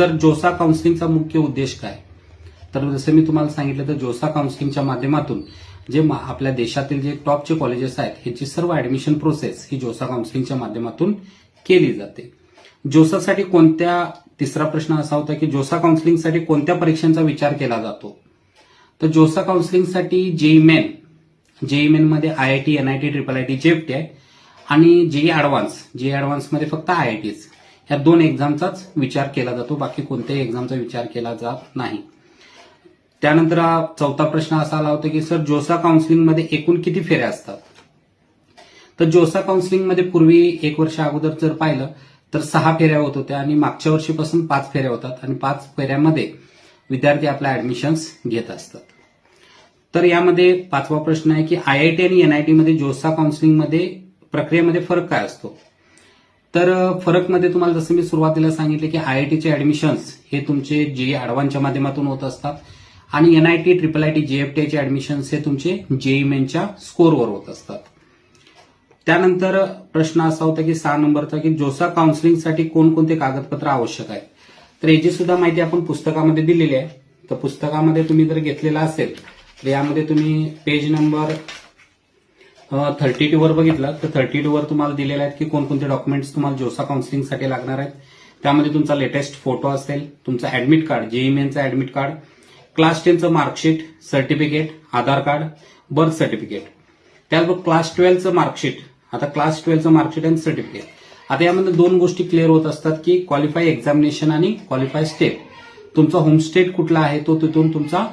Sir जोसा काउन्सिलिंगचा मुख्य उद्देश काय? तर जसं मी तुम्हाला सांगितलं तर जोसा काउन्सिलिंगच्या माध्यमातून जे आपल्या देशातील जे टॉपचे कॉलेजेस आहेत ह्याची सर्व ऍडमिशन प्रोसेस ही जोसा काउन्सिलिंगच्या माध्यमातून केली जाते. जोसासाठी कोणत्या तिसरा प्रश्न असा होता की जोसा काउन्सिलिंगसाठी कोणत्या परीक्षांचा विचार केला जातो? तर जोसा काउन्सिलिंगसाठी जेई मेन जेई मेन मध्ये I I T N I T triple I T जेएफटी आहे. आणि जेई ऍडव्हान्स जेई ऍडव्हान्समध्ये फक्त आय आय टीच ह्या दोन एक्झामचाच विचार केला जातो बाकी कोणत्याही एक्झामचा विचार केला जात नाही. त्यानंतर हा चौथा प्रश्न असा आला होता की सर जोसा काउन्सिलिंगमध्ये एकूण किती फेऱ्या असतात? तर जोसा काउन्सिलिंगमध्ये पूर्वी एक वर्ष अगोदर जर पाहिलं तर सहा फेऱ्या होत होत्या आणि मागच्या वर्षीपासून पाच फेऱ्या होतात आणि पाच फेऱ्यामध्ये विद्यार्थी आपल्या ऍडमिशन्स घेत असतात. तर यामध्ये पाचवा प्रश्न आहे की आयआयटी आणि एनआयटी मध्ये जोसा काउन्सिलिंगमध्ये प्रक्रियेमध्ये फरक काय असतो? तर फरक फरकमध्ये तुम्हाला जसं मी सुरुवातीला सांगितले की आयआयटीचे ऍडमिशन्स हे तुमचे जेई ऍडव्हान्सच्या माध्यमातून होत असतात आणि एनआयटी ट्रिपल आयटी जेएफटीचे ऍडमिशन्स हे तुमचे जेई मेनच्या स्कोरवर होत असतात. त्यानंतर प्रश्न असा होता की सहा नंबरचा की जोसा काउन्सिलिंगसाठी कोणकोणते कागदपत्र आवश्यक आहेत तर याची सुद्धा माहिती आपण पुस्तकामध्ये दिलेली आहे. तर पुस्तकामध्ये तुम्ही जर घेतलेला असेल तर यामध्ये तुम्ही पेज नंबर थर्टी टू वर बघितलं तर थर्टी टू वर तुम्हाला दिलेले आहेत की कोणकोणते डॉक्युमेंट्स तुम्हाला जोसा काउन्सिलिंगसाठी लागणार आहेत. त्यामध्ये तुमचा लेटेस्ट फोटो असेल तुमचं ऍडमिट कार्ड जेईमेनचं admit card class टेनचं marksheet certificate Aadhaar card birth certificate त्याचबरोबर क्लास ट्वेल्थचं मार्कशीट आता क्लास ट्वेल्थचं मार्कशीट आणि सर्टिफिकेट आता यामध्ये दोन गोष्टी क्लिअर होत असतात की क्वालिफाय एक्झामिनेशन आणि क्वालिफाय स्टेट तुमचा होम स्टेट कुठला आहे तो तिथून तुमचा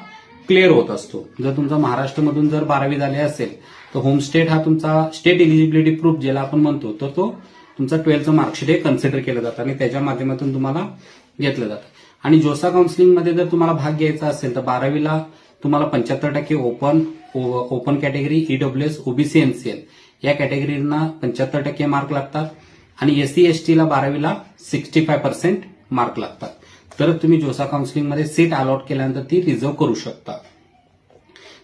क्लिअर होत असतो. जर तुमचा महाराष्ट्रमधून जर बारावी झाली असेल तर होम स्टेट हा तुमचा स्टेट एलिजिबिलिटी प्रूफ ज्याला आपण म्हणतो तर तो तुमचा ट्वेल्थचं मार्कशीट हे कन्सिडर केलं जातं आणि त्याच्या माध्यमातून तुम्हाला घेतलं जातं. आणि जोसा काउन्सिलिंगमध्ये जर तुम्हाला भाग घ्यायचा असेल तर बारावीला तुम्हाला पंच्याहत्तर टक्के open open category EWS OBC NCL या कॅटेगरीना पंच्याहत्तर टक्के मार्क लागतात आणि एससी एसटीला बारावीला सिक्स्टी फाय पर्सेंट मार्क लागतात. तर तुम्ही जोसा काउन्सिलिंगमध्ये सीट अलॉट केल्यानंतर ती रिझर्व करू शकता.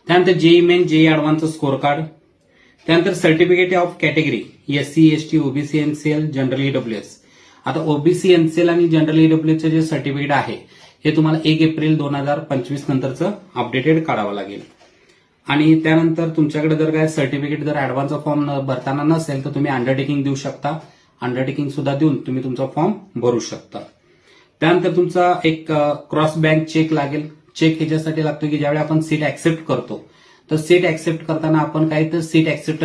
त्यानंतर जेई मेन जेई ऍडव्हान्सचं स्कोअर कार्ड त्यानंतर certificate of category SC ST OBC NCL general EWS आता ओबीसी एनसीएल आणि जनरल ईडब्ल्यूएसचं जे सर्टिफिकेट आहे हे तुम्हाला एक एप्रिल दोन हजार पंचवीस नंतरचं अपडेटेड काढावं लागेल. आणि त्यानंतर तुमच्याकडे जर काय सर्टिफिकेट जर ऍडव्हान्सचा फॉर्म भरताना नसेल तर तुम्ही अंडरटेकिंग देऊ शकता. अंडरटेकिंग सुद्धा देऊन तुम्ही तुमचा फॉर्म भरू शकता. त्यानंतर तुमचा एक क्रॉस बँक चेक लागेल. चेक ह्याच्यासाठी लागतो की ज्यावेळी आपण सीट ऍक्सेप्ट करतो तर सीट ऍक्सेप्ट करताना आपण काय तर सीट ऍक्सेप्ट